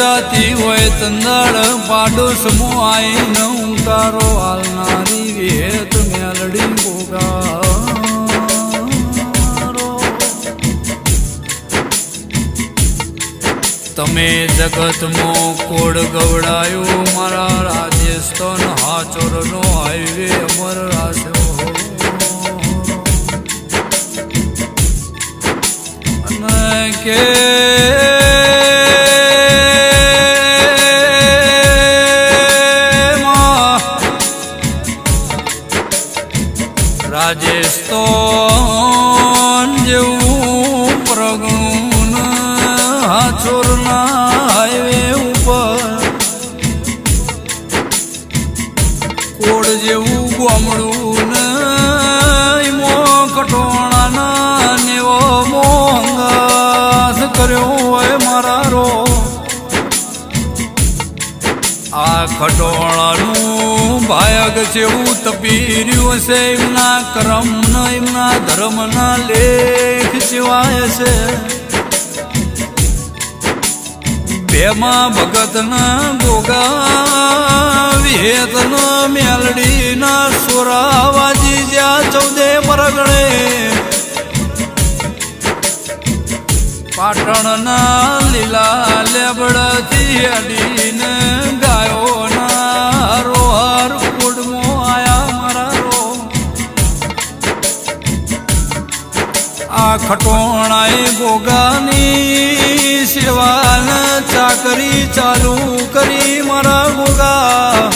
વેચાતી હોય તંદાળ પાડો સમો આઈ ન ઉતારો હાલનારી વેત મેલડી ગોગારો તમે જગતમાં કોડ ગવડાયો, મારા રાજસ્થાન હાચોરનો હાઈવે અમર રાખ્યો કે હાચોરના હાઈવે ઉપર. કોડ જેવું ગોમડું ને ઈમો કટોણાના નેવો મોંગાસ કર્યો હોય મારા રો. આ ખટોળાનું ભાયગ જેવું તપી રહ્યું છે એમના કરમ એમના ધર્મના લેખ સિવાય છે બેમાં ભગતના ગોગા વિહેતના મેલડીના સોરાવાજી જ્યાં ચૌદે પરગણે પાટણના લીલા લેબડાથી અડીને ગાયોના આ ખટોણાએ ગોગાની સેવાન ચાકરી ચાલુ કરી મારા ગોગા.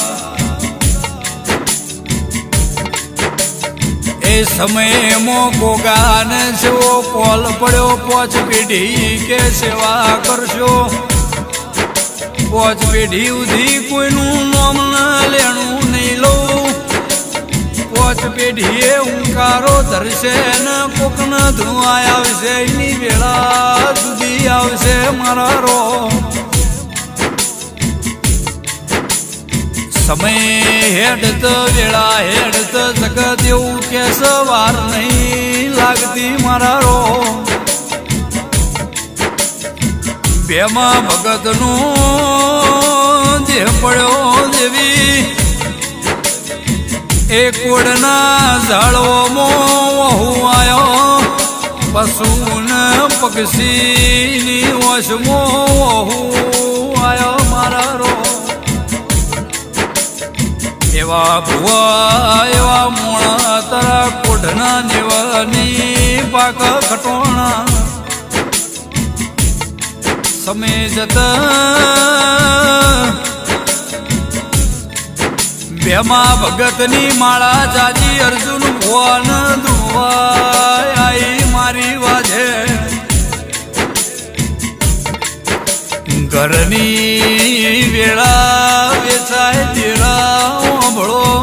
એ સમયમાં ગોગાને જેવો કોલ પડ્યો, પોચ પેઢી કે સેવા કરશો? પોચ પેઢી ઉધી કોઈનું ઉંકારો ધરશે ને, કોકના ધુઆ આવશે એની વેળા સુધી આવશે મારા રો. સમય હેડત, વેળા હેડત જગત એવું કે સવાર નહીં લાગતી મારા રો. બેમાં ભગતનું દેહ પડ્યો દેવી એ કોડના ઝાડવો હું આવ્યો પશુન પક્ષીની વશમો હું આવ્યો મારા રો. એવા ભુવા, એવા મોણા તારા કોઢના નેવાની પાક ખટોણા સમય જતા બેમાં ભગતની માળા જાજી અર્જુન ભુવન ધ્રુવાય આઈ મારી વાજે. ઘરની વેળા વેચાય તેરા ઓંભળો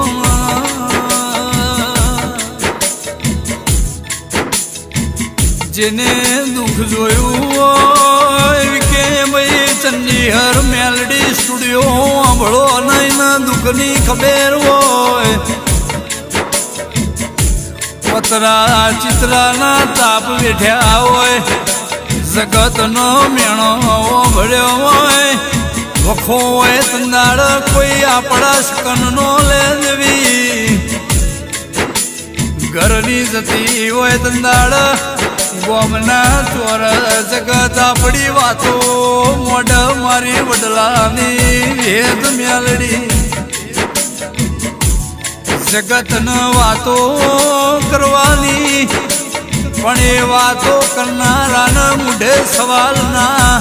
જેને દુઃખ જોયું હોય કે ભાઈ ચંદીહર મેલડી સ્ટુડિયો આંભળો નહીં દુઃખની ખબર હોય. પતરા ચિત્રાના તાપ બેઠ્યા હોય, જગતનો મેણો ભર્યો હોય. વખો હોય તંદાળ કોઈ આપણા શકનનો લે દેવી ઘરની જતી હોય તંદાળ ગોમના ચોર જગત આપણી વાતો મોઢ મારી વડલાની વેદ મેલડી જગતન વાતો કરવાની પણ એ વાતો કરનારાના મુઢે સવાલના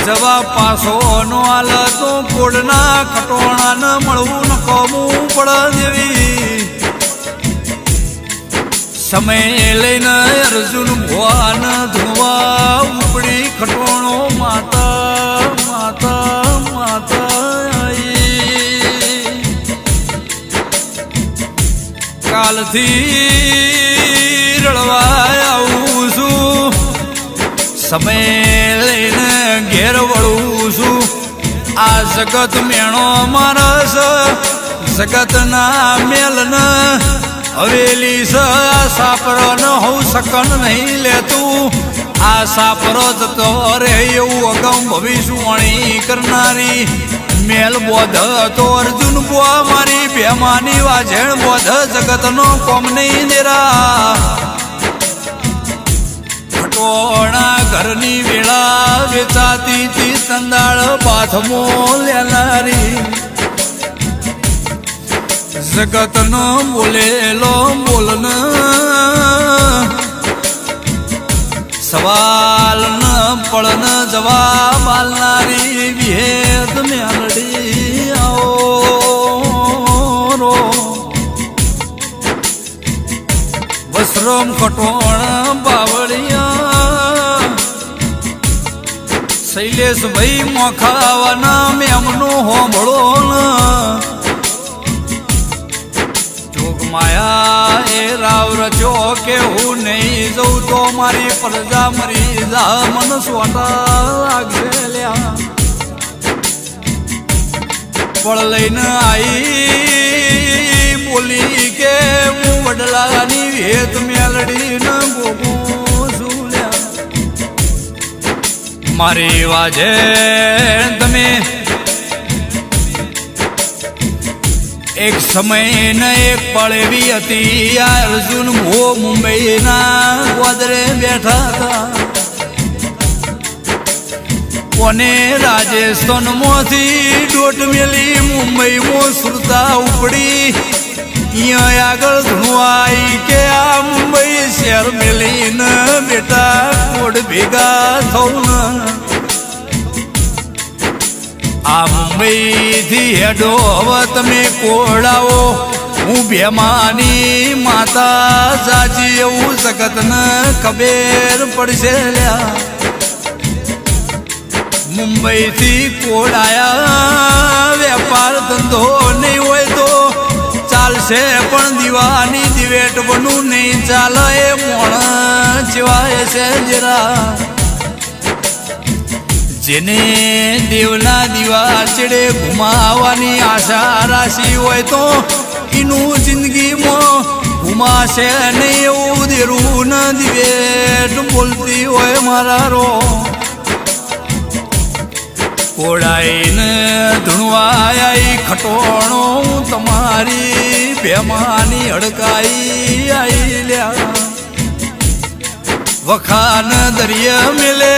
જવાબ પાછો નો આલ તો કોડના ખટોણાને મળવું ન કોમું પડ દેવી સમય લઈને અર્જુન ભગવાન ધુવા ઉપડી ખટોણો માતા માતા માતા. કાલથી રળવા આવું છું સમય લઈને ઘેર વળું છું આ જગત મેણો મારસ જગતના મેલન હવેલી સ સાપરો ન હોઉ સકન નહીં લેતું. આ સાપરો જતો રે એવું અગમ ભવિષ્યવાણી કરનારી. મેલ બોધ તો અર્જુન બુઆ મારી, ભેમાની વાઝેણ બોધ જગતનો કોમ નહીં દેરા. ટોણા ઘરની વેળા વેચાતી તી સંદાળ પાથમો લેનારી. જગતનો બોલેલો બોલન. સવાલ ન પળન જવાબ આલનારી વિહેદ મેલડી આવો રો. વસ્ત્રમ કટોણ બાવળિયા. શૈલેષ ભાઈ મોખાવાના મેમનું હોંભળો જોગમાયા એ રાવ રચો કે હું નહીં જઉં તો મારી પ્રજા મરી જા. મન સોટા લાગશે લ્યા. પણ લઈને આઈ બોલી કે હું વડલાની વેત મેલડી ન ગોગો મારી વાજે તમે એક સમય ને એક પળ હતી. આ અર્જુન ભો મુંબઈના ગોદરે બેઠા હતા. કોને રાજસ્થાનમાંથી ડોટ મેલી મુંબઈ માં સુરતા ઉપડી. અહીંયા આગળ ધુવાઈ કે આ મુંબઈ શહેર મેલી ને બેટા કોડ ભેગા થવું આ મુંબઈથી હેડો, હવે તમે હું ભેમાની માતા સાચી એવું જગત ન ખબેર પડશે લ્યા. મુંબઈથી વેપાર ધંધો નહીં હોય તો ચાલશે, પણ દીવાની દિવેટ બનું નહીં, ચાલે મોણ જેવાય છે જરા. જેને દેવના દીવા ચડે ઘુમાવાની આશા રાશિ હોય તો એનું જિંદગીમાં ઘુમાશે ને એવું દેરું ન દિવેટ બોલતી હોય મારા રો. કોડાઈને ધૂણવાઈ ખટોણો તમારી બેમાની હડકાઈ આઈ લ્યા. વખાન દરિયા મેલે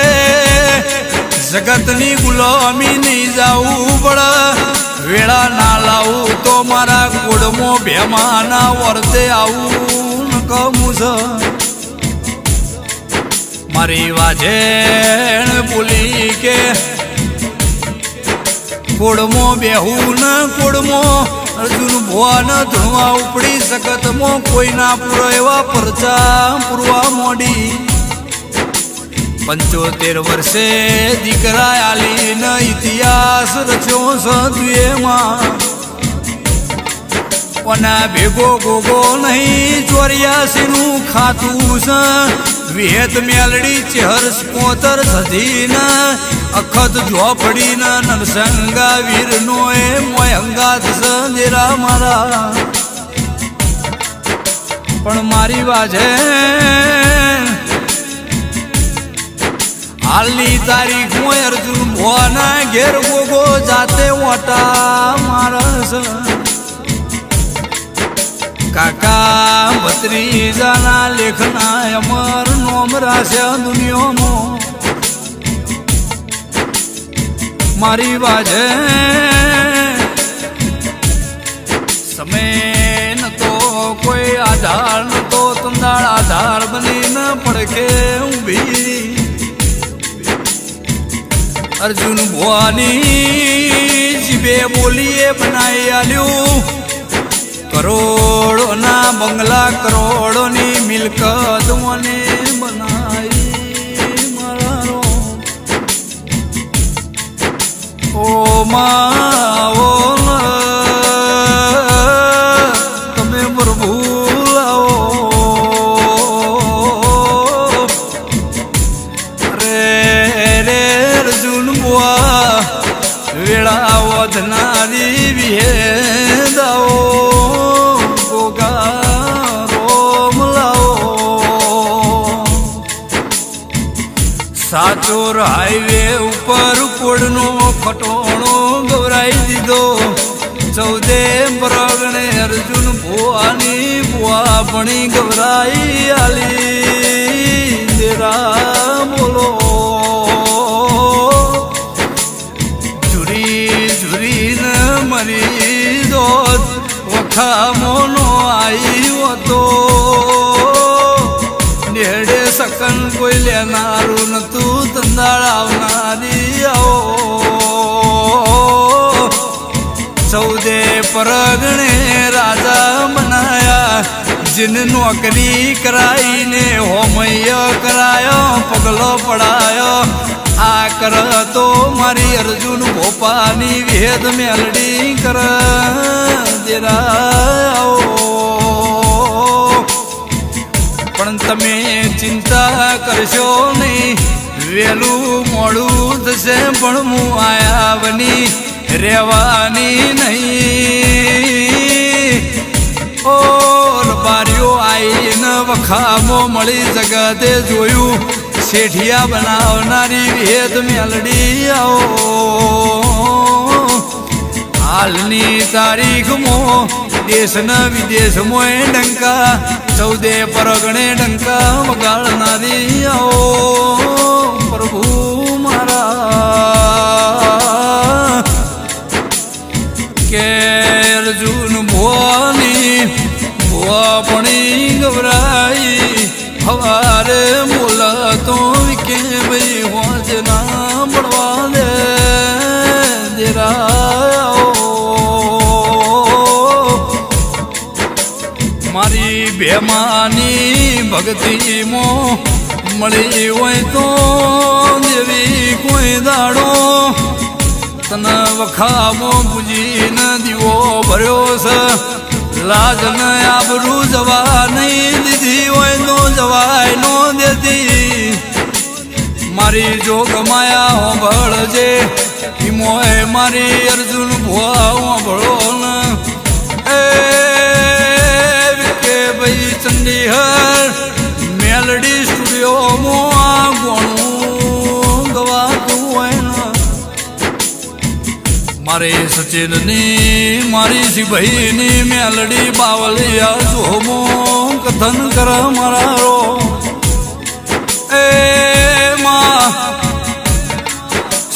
જગતની ગુલામી નહીં જાવું પડ વેળા. ના લાવું તો મારા કુડમો ભેમાના વર્તે આવું કમું છે મારી વાજેણ બોલી કે કોડમો બેહું ન કોડમો અર્જુન ભુવા ન ધણવા ઉપડી સકતમો કોઈના પૂરો એવા પરચા પૂરવા મોડી. પંચોતેર વર્ષે દીકરા આલી ન ઇતિહાસ રચ્યો સદુએમાં કોના ભેગો ગોગો નહીં ચોર્યાસી નું ખાતું છે વિહેત મેલડી ચેહર પોતર સધીન. અખત ઝોપડીના નરસંગા વીરનો એ મોય હંગાત સંજેરા મારા. પણ મારી વાજે હાલની તારીખ મોય અર્જુન ભોના ઘેર ગોગો જાતે ઓટા મારસ કાકા, ભત્રીજાના લેખના અમર નોમ રાશે દુનિયામાં. મારી વાજે સમય ન તો કોઈ આધાર ન તો તંદાળ આધાર બની ન પડકે ઊભી. અર્જુન ભુવાની જીબે બોલીએ બનાવી આલ્યું. કરોડોના બંગલા, કરોડોની મિલકત મને બનાવી મારો ઓ માવો સાચોર હાઈવે ઉપર કોડનો ફટોણો ગવરાઈ દીધો. ચૌદે પ્રગણે અર્જુન ભુવાની ભુવા ભણી ગવરાઈ આલી. દેરા બોલો. ઝુરી, ઝુરીને મરી દોત. વખામોનો આવ્યો તો પરગણે રાજા મનાયા, જીન નોકરી કરાઈને હોમય કરાયો, પગલો પડાયો. આ કર તો મારી અર્જુન ભોપાની વેદ મેલડી કર પણ તમે ચિંતા કરશો નહીં, વેલું મોડું થશે પણ હું આયા બની રહેવાની નહીં. ઓ બારીઓ આઈને વખામો મળી જગતે જોયું. શેઠિયા બનાવનારી વેદ મેલડી આવો. હાલની તારીખમાં દેશના વિદેશમાં ડંકા. ચૌદે પરગણે ડંકા વગાડનારી આવો. પ્રભુ હવારે બોલા તો કે ભાઈ હોજ મળવા દે દેરાઓ મારી બેમાની ભક્તિમાં મળી હોય તો દેવી કોઈ દાડો. તન વખામો બુજીને દીવો ભર્યો છે. લાજ ને આબરૂ જવા નો દેતી મારી જોગ માયા હોંભળજે ઈમોય મારી અર્જુન ભુવા હોંભળો એ કે ભાઈ ચંડીહર, મેલડી સ્ટુડિયોમાં આ ગોણું ગવાતું હોય ને. મારે સચિનની, મારી સિભાઈની મેલડી બાવલિયા જોમો કથન કર મારા રો. માં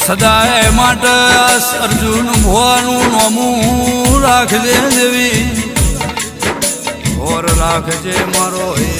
સદાય માટે અર્જુન ભવાનું નોમું રાખજે દેવી. ઓર રાખજે મારો હે